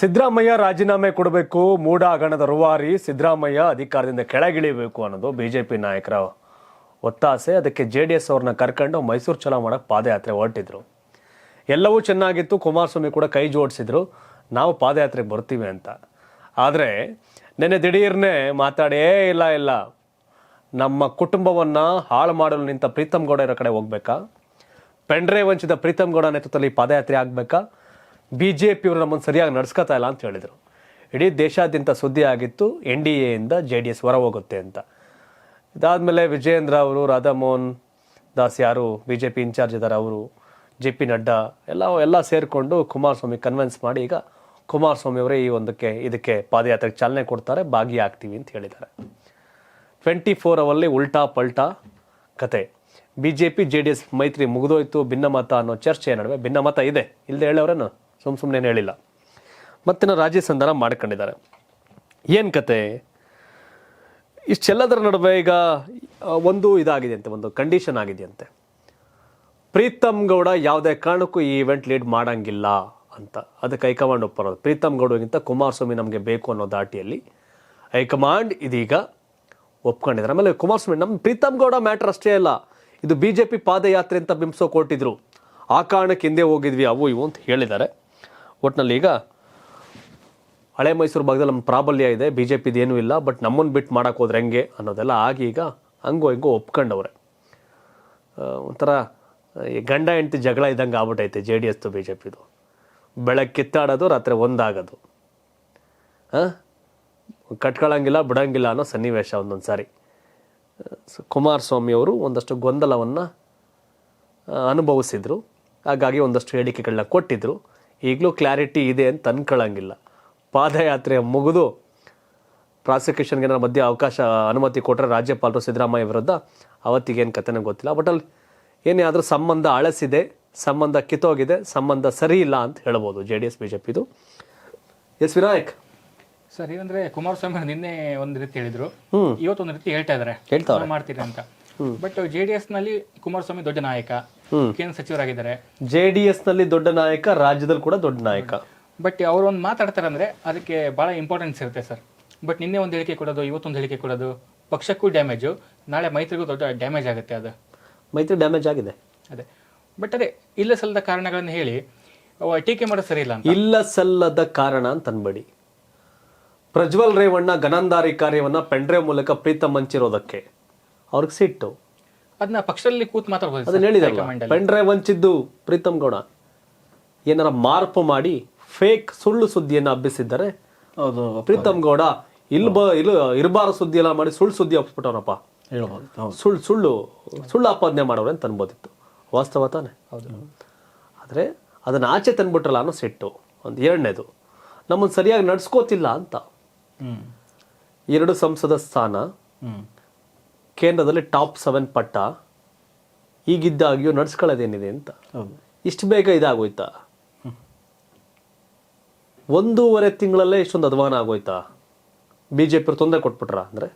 ಸಿದ್ದರಾಮಯ್ಯ ರಾಜೀನಾಮೆ ಕೊಡಬೇಕು, ಮೂಡ ಹಗರಣದ ರೂವಾರಿ ಸಿದ್ದರಾಮಯ್ಯ ಅಧಿಕಾರದಿಂದ ಕೆಳಗಿಳಿಬೇಕು ಅನ್ನೋದು ಬಿಜೆಪಿ ನಾಯಕರ ಒತ್ತಾಸೆ. ಅದಕ್ಕೆ ಜೆ ಡಿ ಎಸ್ ಅವ್ರನ್ನ ಕರ್ಕೊಂಡು ಮೈಸೂರು ಚಲೋ ಮಾಡೋಕ್ಕೆ ಪಾದಯಾತ್ರೆ ಹೊರಟಿದ್ರು. ಎಲ್ಲವೂ ಚೆನ್ನಾಗಿತ್ತು, ಕುಮಾರಸ್ವಾಮಿ ಕೂಡ ಕೈ ಜೋಡಿಸಿದ್ರು. ನಾವು ಪಾದಯಾತ್ರೆಗೆ ಬರ್ತೀವಿ ಅಂತ. ಆದರೆ ನೆನ್ನೆ ದಿಢೀರ್ನೆ ಮಾತಾಡೇ ಇಲ್ಲ ಇಲ್ಲ. ನಮ್ಮ ಕುಟುಂಬವನ್ನು ಹಾಳು ಮಾಡಲು ನಿಂತ ಪ್ರೀತಮ್ ಗೌಡ ಇರೋ ಕಡೆ ಹೋಗ್ಬೇಕಾ? ಪೆಂಡ್ರೆ ವಂಚಿತ ಪ್ರೀತಮ್ ಗೌಡ ನೇತೃತ್ವದಲ್ಲಿ ಪಾದಯಾತ್ರೆ ಆಗಬೇಕಾ? ಬಿ ಜೆ ಪಿಯವರು ನಮ್ಮನ್ನು ಸರಿಯಾಗಿ ನಡ್ಸ್ಕೊತಾ ಇಲ್ಲ ಅಂತ ಹೇಳಿದರು. ಇಡೀ ದೇಶಾದ್ಯಂತ ಸುದ್ದಿ ಆಗಿತ್ತು ಎನ್ ಡಿ ಎಯಿಂದ ಜೆ ಡಿ ಎಸ್ ಹೊರ ಹೋಗುತ್ತೆ ಅಂತ. ಇದಾದಮೇಲೆ ವಿಜಯೇಂದ್ರ ಅವರು, ರಾಧಾಮೋಹನ್ ದಾಸ್ ಯಾರು ಬಿ ಜೆ ಪಿ ಇನ್ಚಾರ್ಜ್ ಇದ್ದಾರೆ ಅವರು, ಜೆ ಪಿ ನಡ್ಡಾ, ಎಲ್ಲ ಎಲ್ಲ ಸೇರಿಕೊಂಡು ಕುಮಾರಸ್ವಾಮಿ ಕನ್ವಿನ್ಸ್ ಮಾಡಿ ಈಗ ಕುಮಾರಸ್ವಾಮಿ ಅವರೇ ಈ ಒಂದಕ್ಕೆ, ಇದಕ್ಕೆ ಪಾದಯಾತ್ರೆಗೆ ಚಾಲನೆ ಕೊಡ್ತಾರೆ, ಭಾಗಿಯಾಗ್ತೀವಿ ಅಂತ ಹೇಳಿದ್ದಾರೆ. ಟ್ವೆಂಟಿ ಫೋರ್ ಅವರಲ್ಲಿ ಉಲ್ಟಾ ಪಲ್ಟಾ ಕತೆ. B J P J D S ಮೈತ್ರಿ ಮುಗಿದೋಯ್ತು, ಭಿನ್ನಮತ ಅನ್ನೋ ಚರ್ಚೆ ನಡುವೆ ಭಿನ್ನಮತ ಇದೆ. ಇಲ್ಲದೆ ಹೇಳೋರೇನು? ಸುಮ್ ಸುಮ್ಮನೆ ಹೇಳಿಲ್ಲ. ಮತ್ತಿನ ರಾಜ್ಯ ಸಂಧಾನ ಮಾಡ್ಕೊಂಡಿದ್ದಾರೆ. ಏನು ಕತೆ? ಇಷ್ಟೆಲ್ಲದರ ನಡುವೆ ಈಗ ಒಂದು ಇದಾಗಿದೆ ಅಂತೆ ಒಂದು ಕಂಡೀಷನ್ ಆಗಿದೆಯಂತೆ. ಪ್ರೀತಮ್ ಗೌಡ ಯಾವುದೇ ಕಾರಣಕ್ಕೂ ಈ ಇವೆಂಟ್ ಲೀಡ್ ಮಾಡೋಂಗಿಲ್ಲ ಅಂತ. ಅದಕ್ಕೆ ಹೈಕಮಾಂಡ್ ಒಪ್ಪರೋದು ಪ್ರೀತಮ್ ಗೌಡಗಿಂತ ಕುಮಾರಸ್ವಾಮಿ ನಮಗೆ ಬೇಕು ಅನ್ನೋ ದಾಟಿಯಲ್ಲಿ ಹೈಕಮಾಂಡ್ ಇದೀಗ ಒಪ್ಕೊಂಡಿದ್ದಾರೆ. ಆಮೇಲೆ ಕುಮಾರಸ್ವಾಮಿ ನಮ್ಮ ಪ್ರೀತಮ್ ಗೌಡ ಮ್ಯಾಟ್ರ್ ಅಷ್ಟೇ ಅಲ್ಲ, ಇದು ಬಿ ಜೆ ಪಿ ಪಾದಯಾತ್ರೆ ಅಂತ ಬಿಂಬಿಸೋ ಕೊಟ್ಟಿದ್ರು ಆ ಕಾರಣಕ್ಕೆ ಹಿಂದೆ ಹೋಗಿದ್ವಿ ಅವು ಇವು ಅಂತ ಹೇಳಿದ್ದಾರೆ. ಒಟ್ಟಿನಲ್ಲಿ ಈಗ ಹಳೆ ಮೈಸೂರು ಭಾಗದಲ್ಲಿ ನಮ್ಮ ಪ್ರಾಬಲ್ಯ ಇದೆ ಬಿ ಜೆ ಪಿದು ಏನೂ ಇಲ್ಲ ಬಟ್ ನಮ್ಮನ್ನು ಬಿಟ್ಟು ಮಾಡೋಕ್ಕೆ ಹೋದ್ರೆ ಹೆಂಗೆ ಅನ್ನೋದೆಲ್ಲ ಆಗಿ ಈಗ ಹಂಗೋ ಹಿಂಗೋ ಒಪ್ಕೊಂಡವ್ರೆ. ಒಂಥರ ಗಂಡ ಹೆಂಡತಿ ಜಗಳ ಇದ್ದಂಗೆ ಆಗ್ಬಿಟ್ಟೈತೆ ಜೆ ಡಿ ಎಸ್ದು ಬಿ ಜೆ ಪಿದು ಬೆಳಗ್ಗೆ ಕಿತ್ತಾಡೋದು, ರಾತ್ರಿ ಒಂದಾಗೋದು. ಹಾಂ ಕಟ್ಕೊಳ್ಳಂಗಿಲ್ಲ ಬಿಡೋಂಗಿಲ್ಲ ಅನ್ನೋ ಸನ್ನಿವೇಶ ಒಂದೊಂದು ಸಾರಿ. ಕುಮಾರಸ್ವಾಮಿ ಅವರು ಒಂದಷ್ಟು ಗೊಂದಲವನ್ನು ಅನುಭವಿಸಿದ್ರು. ಹಾಗಾಗಿ ಒಂದಷ್ಟು ಹೇಳಿಕೆಗಳನ್ನ ಕೊಟ್ಟಿದ್ರು. ಈಗಲೂ ಕ್ಲಾರಿಟಿ ಇದೆ ಅಂತ ಅನ್ಕೊಳ್ಳಂಗಿಲ್ಲ ಪಾದಯಾತ್ರೆ ಮುಗಿದು ಪ್ರಾಸಿಕ್ಯೂಷನ್ಗೆ ಏನಾರ ಮಧ್ಯೆ ಅವಕಾಶ ಅನುಮತಿ ಕೊಟ್ಟರೆ ರಾಜ್ಯಪಾಲರು ಸಿದ್ದರಾಮಯ್ಯ ವಿರುದ್ಧ ಅವತ್ತಿಗೇನು ಕಥೆನೂ ಗೊತ್ತಿಲ್ಲ. ಬಟ್ ಅಲ್ಲಿ ಏನೇ ಆದರೂ ಸಂಬಂಧ ಅಳಸಿದೆ ಸಂಬಂಧ ಕಿತ್ತೋಗಿದೆ ಸಂಬಂಧ ಸರಿ ಇಲ್ಲ ಅಂತ ಹೇಳ್ಬೋದು J D S B J ಪಿದು. S Vinayak. Sir ಏನಂದ್ರೆ ಕುಮಾರಸ್ವಾಮಿ ಅವ್ರು ನಿನ್ನೆ ಒಂದ್ ರೀತಿ ಹೇಳಿದ್ರು. ಇವತ್ತು ಒಂದು ರೀತಿ ಹೇಳ್ತಾ ಇದಾರೆ. ನಾವು ಮಾಡ್ತೀರಿ ಅಂತ. ಬಟ್ ಜೆ ಡಿ ಎಸ್ನಲ್ಲಿ ಕುಮಾರಸ್ವಾಮಿ ದೊಡ್ಡ ನಾಯಕ. ಕೇಂದ್ರ ಸಚಿವರಾಗಿದ್ದಾರೆ. ಜೆ ಡಿ ಎಸ್ನಲ್ಲಿ ದೊಡ್ಡ ನಾಯಕ ರಾಜ್ಯದಲ್ಲಿ ಕೂಡ ದೊಡ್ಡ ನಾಯಕ. ಬಟ್ ಅವ್ರು ಒಂದು ಮಾತಾಡ್ತಾರೆ ಅಂದ್ರೆ ಅದಕ್ಕೆ ಬಹಳ ಇಂಪಾರ್ಟೆನ್ಸ್ ಇರುತ್ತೆ ಸರ್ ಬಟ್ ನಿನ್ನೆ ಒಂದು ಹೇಳಿಕೆ ಕೊಡೋದು ಇವತ್ತೊಂದು ಹೇಳಿಕೆ ಕೊಡೋದು ಪಕ್ಷಕ್ಕೂ ಡ್ಯಾಮೇಜು ನಾಳೆ ಮೈತ್ರಿಗೂ ದೊಡ್ಡ ಡ್ಯಾಮೇಜ್ ಆಗುತ್ತೆ ಅದು. ಮೈತ್ರಿ ಡ್ಯಾಮೇಜ್ ಆಗಿದೆ. ಅದೇ. ಬಟ್ ಅದೇ ಇಲ್ಲ ಸಲ್ಲದ ಕಾರಣಗಳನ್ನು ಹೇಳಿ ಟೀಕೆ ಮಾಡೋದು ಸರಿ ಇಲ್ಲ ಅಂತ. ಇಲ್ಲ ಸಲ್ಲದ ಕಾರಣ ಅಂತ ಅನ್ಬೇಡಿ. ಪ್ರಜ್ವಲ್ ರೇವಣ್ಣ ಗನಂದಾರಿ ಕಾರ್ಯವನ್ನ ಪೆಂಡ್ರೆ ಮೂಲಕ ಪ್ರೀತಮ್ ಹಂಚಿರೋದಕ್ಕೆ. ಅವ್ರಿಗೆ ಸಿಟ್ಟು. ಅದನ್ನ ಪಕ್ಷದಲ್ಲಿ ಕೂತ್ ಮಾತಾಡ್ಬೋದು ಅದನ್ನ ಹೈಕಮಾಂಡ್ ಅಲ್ಲಿ. ವಂಚಿದ್ದು ಪ್ರೀತಮ್ ಗೌಡ. ಏನಾರ ಮಾರ್ಪು ಮಾಡಿ ಫೇಕ್ ಸುಳ್ಳು ಸುದ್ದಿಯನ್ನು ಹಬ್ಬಿಸಿದ್ದಾರೆ. ಹೌದು ಪ್ರೀತಮ್ ಗೌಡ ಇಲ್ ಬ ಇಲ್ ಇರಬಾರ ಸುದ್ದಿ ಎಲ್ಲ ಮಾಡಿ ಸುಳ್ಳು ಸುದ್ದಿ ಹಬ್ಬಿಸ್ಬಿಟ್ಟವ್ರಪ್ಪ. ಸುಳ್ಳು ಸುಳ್ಳು ಸುಳ್ಳು ಆಪಾದನೆ ಮಾಡೋರು ಅಂತ ಅನ್ಬೋದಿತ್ತು. ವಾಸ್ತವ ತಾನೆ? ಆದರೆ ಅದನ್ನ ಆಚೆ ತಂದ್ಬಿಟ್ರಲ್ಲ ಅನ್ನೋ ಸೆಟ್ಟು ಒಂದು ಎರಡನೇದು. ನಮ್ಮನ್ನು ಸರಿಯಾಗಿ ನಡ್ಸ್ಕೋತಿಲ್ಲ ಅಂತ. ಹ್ಮ್. ಎರಡು ಸಂಸದ ಸ್ಥಾನ ಹ್ಮ್. ಕೇಂದ್ರದಲ್ಲಿ ಟಾಪ್ ಸೆವೆನ್ ಪಟ್ಟ. ಈಗಿದ್ದಾಗಿಯೂ ನಡ್ಸ್ಕೊಳ್ಳೋದೇನಿದೆ ಅಂತ. ಇಷ್ಟು ಬೇಗ ಇದಾಗೋಯ್ತಾ? ಒಂದೂವರೆ ತಿಂಗಳಲ್ಲೇ ಇಷ್ಟೊಂದು ಅಧ್ವಾನ ಆಗೋಯ್ತಾ? ಬಿ ಜೆ ಪಿಯವ್ರು ತೊಂದರೆ ಕೊಟ್ಬಿಟ್ರ ಅಂದರೆ?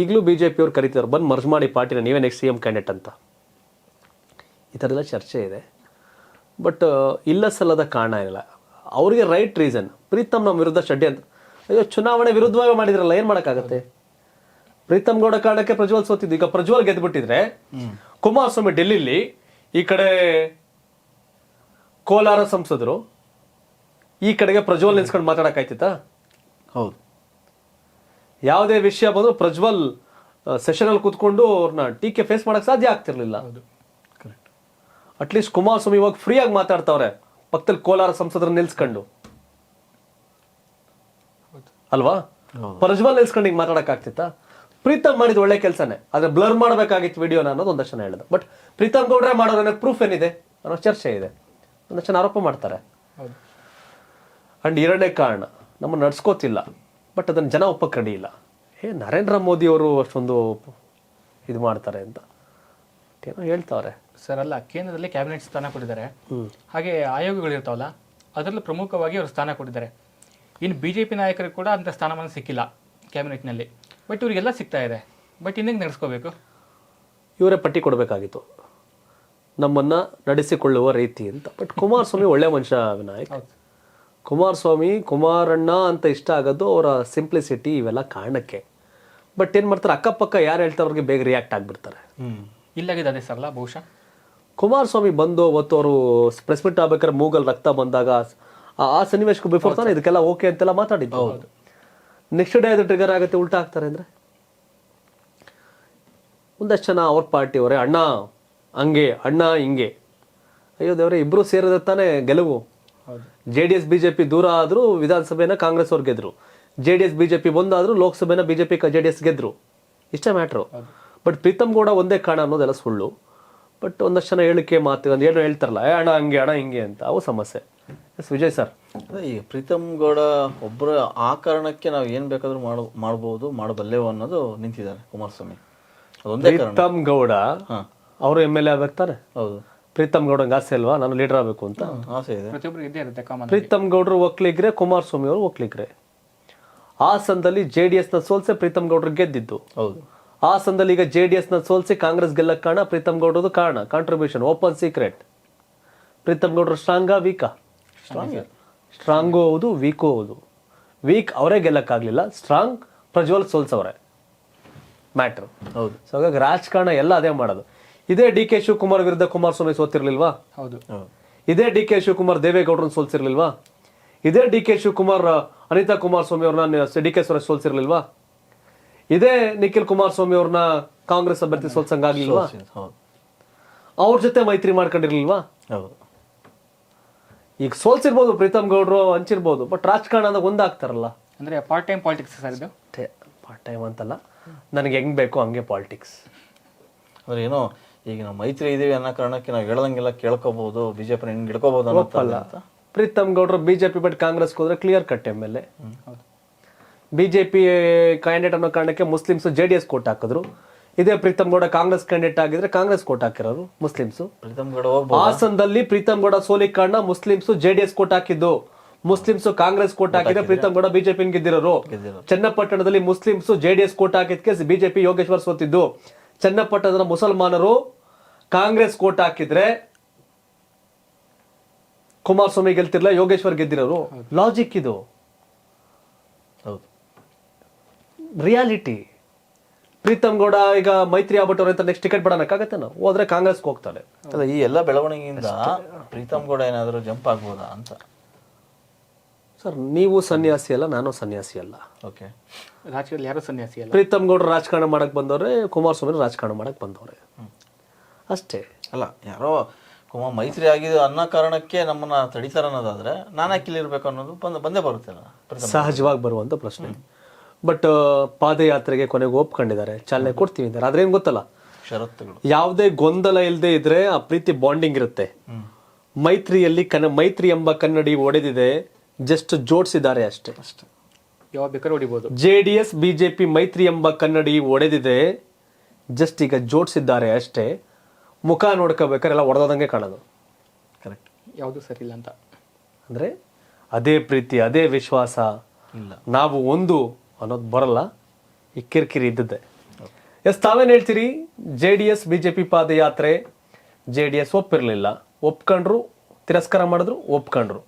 ಈಗಲೂ ಬಿ ಜೆ ಪಿಯವ್ರು ಕರಿತಾರೆ ಬಂದು ಮರ್ಜ್ ಮಾಡಿ ಪಾರ್ಟಿನ ನೀವೇ ನೆಕ್ಸ್ಟ್ ಸಿ ಎಂ ಕ್ಯಾಂಡಿಡೇಟ್ ಅಂತ. ಈ ಥರದೆಲ್ಲ ಎಲ್ಲ ಚರ್ಚೆ ಇದೆ. ಬಟ್ ಇಲ್ಲ ಸಲ್ಲದ ಕಾರಣ ಇಲ್ಲ ಅವರಿಗೆ ರೈಟ್ ರೀಸನ್ ಪ್ರೀತಮ್ ನಮ್ಮ ವಿರುದ್ಧ ಷಡ್ಯಂತ್ರ ಅಯ್ಯೋ ಚುನಾವಣೆ ವಿರುದ್ಧವಾಗಿ ಮಾಡಿದ್ರಲ್ಲ ಏನು ಮಾಡೋಕ್ಕಾಗತ್ತೆ? ಪ್ರೀತಮ್ ಗೌಡ ಕಾರಣಕ್ಕೆ ಪ್ರಜ್ವಲ್ ಸೋತಿದ್ದು. ಈಗ ಪ್ರಜ್ವಲ್ ಗೆದ್ಬಿಟ್ಟಿದ್ರೆ ಕುಮಾರಸ್ವಾಮಿ ಡೆಲ್ಲಿಲಿ ಈ ಕಡೆ ಕೋಲಾರ ಸಂಸದರು ಈ ಕಡೆಗೆ ಪ್ರಜ್ವಲ್ ನಿಲ್ಸ್ಕೊಂಡು ಮಾತಾಡಕ್ಕಾಯ್ತಿತ್ತಾ? ಹೌದು. ಯಾವುದೇ ವಿಷಯ ಬಂದು ಪ್ರಜ್ವಲ್ ಸೆಷನಲ್ಲಿ ಕುತ್ಕೊಂಡು ಅವ್ರನ್ನ ಟೀಕೆ ಫೇಸ್ ಮಾಡಕ್ ಸಾಧ್ಯ ಆಗ್ತಿರ್ಲಿಲ್ಲ. ಅಟ್ಲೀಸ್ಟ್ ಕುಮಾರಸ್ವಾಮಿ ಇವಾಗ ಫ್ರೀಯಾಗಿ ಮಾತಾಡ್ತಾವ್ರೆ ಪಕ್ಕದಲ್ಲಿ ಕೋಲಾರ ಸಂಸದರ ನಿಲ್ಸ್ಕೊಂಡು. ಅಲ್ವಾ? ಪ್ರಜ್ವಲ್ ನಿಲ್ಸ್ಕೊಂಡು ಹಿಂಗೆ ಮಾತಾಡಕ್ ಆಗ್ತಿತ್ತಾ ಪ್ರೀತಮ್ ಮಾಡಿದ ಒಳ್ಳೆ ಕೆಲಸನೇ. ಆದ್ರೆ ಬ್ಲರ್ ಮಾಡಬೇಕಾಗಿತ್ತು ವಿಡಿಯೋನ ಅನ್ನೋದು ಒಂದಷ್ಟು ಜನ ಹೇಳಿದ ಬಟ್ ಪ್ರೀತಮ್ ಗೌಡ್ರೆ ಮಾಡೋದ್ರೆ ಪ್ರೂಫ್ ಏನಿದೆ? ಅನ್ನೋ ಚರ್ಚೆ ಇದೆ. ಒಂದಷ್ಟು ಜನ ಆರೋಪ ಮಾಡ್ತಾರೆ. ಅಂಡ್ ಎರಡನೇ ಕಾರಣ ನಮ್ಮ ನಡ್ಸ್ಕೋತಿಲ್ಲ ಬಟ್ ಅದನ್ನು ಜನ ಒಪ್ಪಕ್ಕೆ ರೆಡಿ ಇಲ್ಲ ಏ ನರೇಂದ್ರ ಮೋದಿ ಅವರು ಅಷ್ಟೊಂದು ಇದು ಮಾಡ್ತಾರೆ ಅಂತ. ಏನೋ ಹೇಳ್ತಾವ್ರೆ. ಸರ್ ಅಲ್ಲ ಕೇಂದ್ರದಲ್ಲಿ ಕ್ಯಾಬಿನೆಟ್ ಸ್ಥಾನ ಕೊಟ್ಟಿದ್ದಾರೆ. ಹಾಗೆ ಆಯೋಗಗಳು ಇರ್ತಾವಲ್ಲ ಅದರಲ್ಲೂ ಪ್ರಮುಖವಾಗಿ ಅವರು ಸ್ಥಾನ ಕೊಟ್ಟಿದ್ದಾರೆ. ಇನ್ನು ಬಿ ಜೆ ಪಿ ನಾಯಕರಿಗೆ ಕೂಡ ಅಂಥ ಸ್ಥಾನಮಾನ ಸಿಕ್ಕಿಲ್ಲ ಕ್ಯಾಬಿನೆಟ್ನಲ್ಲಿ ಬಟ್ ಇವರಿಗೆಲ್ಲ ಸಿಗ್ತಾ ಇದೆ. ಬಟ್ ಇನ್ನೇನು ನಡೆಸ್ಕೋಬೇಕು? ಇವರೇ ಪಟ್ಟಿ ಕೊಡಬೇಕಾಗಿತ್ತು. ನಮ್ಮನ್ನು ನಡೆಸಿಕೊಳ್ಳುವ ರೀತಿ ಅಂತ. ಬಟ್ ಕುಮಾರಸ್ವಾಮಿ ಒಳ್ಳೆ ಮನುಷ್ಯ ವಿನಾಯಕ್. ಕುಮಾರಸ್ವಾಮಿ ಕುಮಾರಣ್ಣ ಅಂತ ಇಷ್ಟ ಆಗೋದು ಅವರ ಸಿಂಪ್ಲಿಸಿಟಿ ಇವೆಲ್ಲ ಕಾರಣಕ್ಕೆ. ಬಟ್ ಏನು ಮಾಡ್ತಾರೆ? ಅಕ್ಕಪಕ್ಕ ಯಾರು ಹೇಳ್ತಾರೆ ಅವ್ರಿಗೆ ಬೇಗ ರಿಯಾಕ್ಟ್ ಆಗಿಬಿಡ್ತಾರೆ. ಇಲ್ಲಾಗಿದೆ ಅದೇ ಬಹುಶಃ? ಕುಮಾರಸ್ವಾಮಿ ಬಂದು ಅವತ್ತು ಅವರು ಪ್ರೆಸ್ ಮೀಟ್ ಆಗ್ಬೇಕಾದ್ರೆ ಮೂಗಲ್ ರಕ್ತ ಬಂದಾಗ ಆ- ಆ ಸನ್ನಿವೇಶಕ್ಕೂ ಬಿಫೋರ್ ತಾನೆ ಇದಕ್ಕೆಲ್ಲ ಓಕೆ ಅಂತೆಲ್ಲ ಮಾತಾಡಿದ್ದು. ನೆಕ್ಸ್ಟ್ ಡೇ ಅದು ಟ್ರಿಗರ್ ಆಗುತ್ತೆ ಉಲ್ಟಾ ಆಗ್ತಾರೆ ಅಂದ್ರೆ? ಒಂದಷ್ಟು ಜನ ಅವ್ರ ಪಾರ್ಟಿಯವರೇ ಅಣ್ಣ ಹಂಗೆ ಅಣ್ಣ ಹಿಂಗೆ. ಅಯ್ಯೋ ದೇವ್ರೆ ಇಬ್ಬರು ಸೇರಿದ್ರೆ ತಾನೇ ಗೆಲುವು. J D S B J P ದೂರ ಆದರೂ ವಿಧಾನಸಭೆನ ಕಾಂಗ್ರೆಸ್ ಅವ್ರು ಗೆದ್ರು. ಜೆ ಡಿ ಎಸ್ ಬಿಜೆಪಿ ಬಂದಾದ್ರೂ ಲೋಕಸಭೆನ ಬಿ ಜೆ ಡಿ ಎಸ್ ಗೆದ್ರು. ಇಷ್ಟೇ ಮ್ಯಾಟ್ರು ಬಟ್ ಪ್ರೀತಮ್ ಗೌಡ ಒಂದೇ ಕಾರಣ ಅನ್ನೋದೆಲ್ಲ ಸುಳ್ಳು. ಬಟ್ ಒಂದಷ್ಟು ಜನ ಹೇಳಿಕೆ ಮಾತು ಒಂದು ಏನೋ ಹೇಳ್ತಾರಲ್ಲ ಏ ಅಣ್ಣ ಹಂಗೆ ಅಣ್ಣ ಹಿಂಗೆ ಅಂತ. ಅವು ಸಮಸ್ಯೆ. Yes Vijay sir. ಅದೇ ಈ ಪ್ರೀತಮ್ ಗೌಡ ಒಬ್ಬರ ಆ ಕಾರಣಕ್ಕೆ ನಾವು ಏನ್ ಬೇಕಾದ್ರೂ ಮಾಡ ಮಾಡ್ಬೋದು ಮಾಡಬಲ್ಲೆವು ಅನ್ನೋದು ನಿಂತಿದ್ದಾರೆ ಕುಮಾರಸ್ವಾಮಿ. ಅದೊಂದೇ ಕಾರಣ. ಪ್ರೀತಮ್ ಗೌಡ ಹಾ. ಅವರು ಎಂ ಎಲ್ ಎ ಆಗ್ತಾರೆ ಹೌದು. ಪ್ರೀತಮ್ ಗೌಡಂಗೆ ಆಸೆ ಅಲ್ವಾ? ನಾನು ಲೀಡರ್ ಆಗಬೇಕು ಅಂತ. ಆಸೆ ಇದೆ. ಪ್ರತಿಯೊಬ್ಬರಿಗೆ ಇದ್ದೇ ಇರುತ್ತೆ ಕಾಮನ್ ಪ್ರೀತಮ್ ಗೌಡ್ರು ಒಕ್ಲಿಗ್ರೆ ಕುಮಾರಸ್ವಾಮಿ ಅವರು ಒಕ್ಲಿಗ್ರೆ. ಹಾಸನದಲ್ಲಿ ಜೆ ಡಿ ಎಸ್ನ ಸೋಲ್ಸೆ ಪ್ರೀತಮ್ ಗೌಡ್ರು ಗೆದ್ದಿದ್ದು. ಹೌದು. ಹಾಸನದಲ್ಲಿ ಈಗ ಜೆ ಡಿ ಎಸ್ನ ಸೋಲ್ಸಿ ಕಾಂಗ್ರೆಸ್ ಗೆಲ್ಲಕ್ಕೆ ಕಾರಣ ಪ್ರೀತಮ್ ಗೌಡರದು ಕಾರಣ. ಕಾಂಟ್ರಿಬ್ಯೂಷನ್ ಓಪನ್ ಸೀಕ್ರೆಟ್ ಪ್ರೀತಮ್ ಗೌಡ್ರು ಸ್ಟ್ರಾಂಗಾ ವೀಕಾ ಸ್ಟ್ರಾಂಗ್ ಸ್ಟ್ರಾಂಗು ಹೌದು ವೀಕು ಹೌದು ವೀಕ್ ಅವರೇ ಗೆಲ್ಲಕ್ಕಾಗಲಿಲ್ಲ. ಸ್ಟ್ರಾಂಗ್ ಪ್ರಜ್ವಲ್ ಸೋಲ್ಸವ್ರೆ ಮ್ಯಾಟ್ರ್ ಹೌದು. ಸೊ ಹಾಗಾಗಿ ರಾಜಕಾರಣ ಎಲ್ಲ ಅದೇ ಮಾಡೋದು. ಇದೇ ಡಿ ಕೆ ಶಿವಕುಮಾರ್ ವಿರುದ್ಧ ಕುಮಾರಸ್ವಾಮಿ ಸೋತಿರ್ಲಿಲ್ವಾ? ಹೌದು. ಇದೇ ಡಿ ಕೆ ಶಿವಕುಮಾರ್ ದೇವೇಗೌಡರನ್ನ ಸೋಲ್ಸಿರ್ಲಿಲ್ವಾ? ಇದೇ ಡಿ ಕೆ ಶಿವಕುಮಾರ್ ಅನಿತಾ ಕುಮಾರಸ್ವಾಮಿ ಅವ್ರನ್ನ ಡಿ ಕೆ ಸುರೇಶ್ ಸೋಲ್ಸಿರ್ಲಿಲ್ವಾ? ಇದೇ ನಿಖಿಲ್ ಕುಮಾರಸ್ವಾಮಿ ಅವ್ರನ್ನ ಕಾಂಗ್ರೆಸ್ ಅಭ್ಯರ್ಥಿ ಸೋಲ್ಸಂಗಾಗ್ಲಿಲ್ವಾ? ಅವ್ರ ಜೊತೆ ಮೈತ್ರಿ ಮಾಡ್ಕೊಂಡಿರ್ಲಿಲ್ವಾ? ಹೌದು. ಈಗ ಸೋಲ್ಸಿರ್ಬೋದು ಪ್ರೀತಮ್ ಗೌಡ್ರು ಹಂಚಿರ್ಬೋದು ಬಟ್ ರಾಜಕಾರಣ ಅಂದಾಗ ಒಂದಾಗ್ತಾರಲ್ಲ ಅಂದ್ರೆ ಪಾರ್ಟ್ ಟೈಮ್ ಪಾಲಿಟಿಕ್ಸ್ ಸರ್ ಇದು? ಪಾರ್ಟ್ ಟೈಮ್ ಅಂತಲ್ಲ. ನನಗೆ ಹೆಂಗ್ ಬೇಕು ಹಂಗೆ ಪಾಲಿಟಿಕ್ಸ್ ಅಂದ್ರೆ ಏನೋ ಈಗ ನಾವು ಮೈತ್ರಿ ಇದ್ದೀವಿ ಅನ್ನೋ ಕಾರಣಕ್ಕೆ ನಾವು ಹೇಳ್ದಂಗೆಲ್ಲ ಕೇಳ್ಕೋಬಹುದು ಬಿಜೆಪಿ ಹಿಂಗ್ ಹಿಡ್ಕೋಬಹುದು ಅಂತ. ಪ್ರೀತಮ್ ಗೌಡ್ರು ಬಿಜೆಪಿ ಬಟ್ ಕಾಂಗ್ರೆಸ್ಗೆ ಹೋದ್ರೆ clear cut M L A ಹೌದು. ಬಿಜೆಪಿ ಕ್ಯಾಂಡಿಡೇಟ್ ಅನ್ನೋ ಕಾರಣಕ್ಕೆ Muslims J D S vote ಹಾಕಿದ್ರು. ಇದೇ ಪ್ರೀತಮ್ ಗೌಡ ಕಾಂಗ್ರೆಸ್ ಕ್ಯಾಂಡಿಡೇಟ್ ಆಗಿದ್ರೆ ಕಾಂಗ್ರೆಸ್ ಕೋಟ್ ಹಾಕಿರೋರು ಮುಸ್ಲಿಮ್ಸು. ಪ್ರೀತಮ್ ಗೌಡ ಹೋಗ್ಬೋದು? ಹಾಸನದಲ್ಲಿ ಪ್ರೀತಮ್ ಗೌಡ ಸೋಲಿಗೆ ಕಾರಣ Muslims J D S vote ಹಾಕಿದ್ದು. ಮುಸ್ಲಿಮ್ಸ್ ಕಾಂಗ್ರೆಸ್ ಕೋಟ್ ಹಾಕಿದ್ರೆ ಪ್ರೀತಮ್ ಗೌಡ ಬಿಜೆಪಿ ಗೆದ್ದಿರೋರು. ಚನ್ನಪಟ್ಟಣದಲ್ಲಿ ಮುಸ್ಲಿಮ್ಸ್ ಜೆಡಿಎಸ್ ಕೋಟ್ ಹಾಕಿದ್ಕೆ ಬಿಜೆಪಿ ಯೋಗೇಶ್ವರ್ ಸೋತಿದ್ದು. ಚನ್ನಪಟ್ಟಣದ ಮುಸಲ್ಮಾನರು ಕಾಂಗ್ರೆಸ್ ಕೋಟ್ ಹಾಕಿದ್ರೆ ಕುಮಾರಸ್ವಾಮಿ ಗೆಲ್ತಿರ್ಲ ಯೋಗೇಶ್ವರ್ ಗೆದ್ದಿರೋರು. ಲಾಜಿಕ್ ಇದು. ಹೌದು. ರಿಯಾಲಿಟಿ ಪ್ರೀತಮ್ ಗೌಡ ಈಗ ಮೈತ್ರಿ ಆಗ್ಬಿಟ್ಟವ್ರೆ ಅಂತ ನೆಕ್ಸ್ಟ್ ಟಿಕೆಟ್ ಬಿಡೋಣಕ್ಕಾಗತ್ತೆ ನಾವು. ಹೋದ್ರೆ ಕಾಂಗ್ರೆಸ್ಗೆ ಹೋಗ್ತಾರೆ ಅಲ್ಲ ಈ ಎಲ್ಲ ಬೆಳವಣಿಗೆಯಿಂದ ಪ್ರೀತಮ್ ಗೌಡ ಏನಾದರೂ ಜಂಪ್ ಆಗ್ಬೋದಾ ಅಂತ? ಸರ್ ನೀವು ಸನ್ಯಾಸಿ ಅಲ್ಲ ನಾನು ಸನ್ಯಾಸಿ ಅಲ್ಲ. ಓಕೆ. ರಾಜಕೀಯದಲ್ಲಿ ಯಾರು ಸನ್ಯಾಸಿ ಅಲ್ಲ? ಪ್ರೀತಮ್ ಗೌಡ್ರು ರಾಜಕಾರಣ ಮಾಡಕ್ಕೆ ಬಂದವ್ರೆ ಕುಮಾರಸ್ವಾಮಿ ರಾಜಕಾರಣ ಮಾಡಕ್ಕೆ ಬಂದವ್ರೆ. ಅಷ್ಟೇ. ಅಲ್ಲ ಯಾರೋ ಕುಮಾರ್ ಮೈತ್ರಿ ಆಗಿದೆ ಅನ್ನೋ ಕಾರಣಕ್ಕೆ ನಮ್ಮನ್ನ ತಡಿತಾರ ಅನ್ನೋದಾದ್ರೆ ನಾನು ಯಾಕೆ ಇಲ್ಲಿರ್ಬೇಕು ಅನ್ನೋದು ಬಂದ ಬಂದೇ ಪ್ರೀತಮ್ ಸಹಜವಾಗಿ ಬರುವಂಥ ಪ್ರಶ್ನೆ. ಬಟ್ ಪಾದಯಾತ್ರೆಗೆ ಕೊನೆಗೆ ಒಪ್ಕೊಂಡಿದ್ದಾರೆ. ಚಾಲನೆ ಕೊಡ್ತೀವಿ ಅಂತಾರೆ ಆದ್ರೆ ಏನ್ ಗೊತ್ತಲ್ಲ? ಷರತ್ತುಗಳು. ಯಾವುದೇ ಗೊಂದಲ ಇಲ್ಲದೆ ಇದ್ರೆ ಆ ಪ್ರೀತಿ ಬಾಂಡಿಂಗ್ ಇರುತ್ತೆ. ಮೈತ್ರಿಯಲ್ಲಿ ಕನ್ನ ಮೈತ್ರಿ ಎಂಬ ಕನ್ನಡಿ ಒಡೆದಿದೆ. ಜಸ್ಟ್ ಜೋಡಿಸಿದ್ದಾರೆ ಅಷ್ಟೇ. ಅಷ್ಟೇ. ಯಾವ ಬೇಕಾದ್ರೂ ಹೊಡಿಬೋದು ಜೆ ಡಿ ಎಸ್ ಬಿಜೆಪಿ ಮೈತ್ರಿ ಎಂಬ ಕನ್ನಡಿ ಒಡೆದಿದೆ. ಜಸ್ಟ್ ಈಗ ಜೋಡಿಸಿದ್ದಾರೆ ಅಷ್ಟೇ. ಮುಖ ನೋಡ್ಕೋಬೇಕಾದ್ರೆ ಎಲ್ಲ ಒಡೆದಂಗೆ ಕಾಣೋದು. ಕರೆಕ್ಟ್ ಯಾವುದು ಸರಿ ಇಲ್ಲ ಅಂತ. ಅಂದ್ರೆ ಅದೇ ಪ್ರೀತಿ ಅದೇ ವಿಶ್ವಾಸ. ಇಲ್ಲ. ನಾವು ಒಂದು ಅನ್ನೋದು ಬರಲ್ಲ. ಈ ಕಿರಿಕಿರಿ ಇದ್ದದ್ದೇ. ಎಸ್, ತಾವೇನು ಹೇಳ್ತೀರಿ? J D S, B J P ಪಾದಯಾತ್ರೆ ಜೆ ಡಿ ಎಸ್ ಒಪ್ಪಿರಲಿಲ್ಲ. ಒಪ್ಕೊಂಡ್ರು, ತಿರಸ್ಕಾರ ಮಾಡಿದ್ರು, ಒಪ್ಕೊಂಡ್ರು.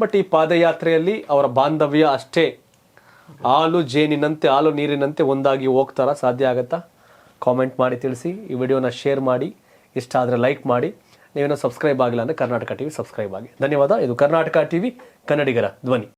ಬಟ್ ಈ ಪಾದಯಾತ್ರೆಯಲ್ಲಿ ಅವರ ಬಾಂಧವ್ಯ ಅಷ್ಟೇ. ಹಾಲು ಜೇನಿನಂತೆ, ಹಾಲು ನೀರಿನಂತೆ ಒಂದಾಗಿ ಹೋಗ್ತಾರ. ಸಾಧ್ಯ ಆಗತ್ತಾ? ಕಾಮೆಂಟ್ ಮಾಡಿ ತಿಳಿಸಿ. ಈ ವಿಡಿಯೋನ ಶೇರ್ ಮಾಡಿ. ಇಷ್ಟ ಆದರೆ ಲೈಕ್ ಮಾಡಿ. ನೀವೇನೋ ಸಬ್ಸ್ಕ್ರೈಬ್ ಆಗಿಲ್ಲ ಅಂದರೆ ಕರ್ನಾಟಕ ಟಿವಿ ಸಬ್ಸ್ಕ್ರೈಬ್ ಆಗಿ. ಧನ್ಯವಾದ. ಇದು ಕರ್ನಾಟಕ ಟಿವಿ, ಕನ್ನಡಿಗರ ಧ್ವನಿ.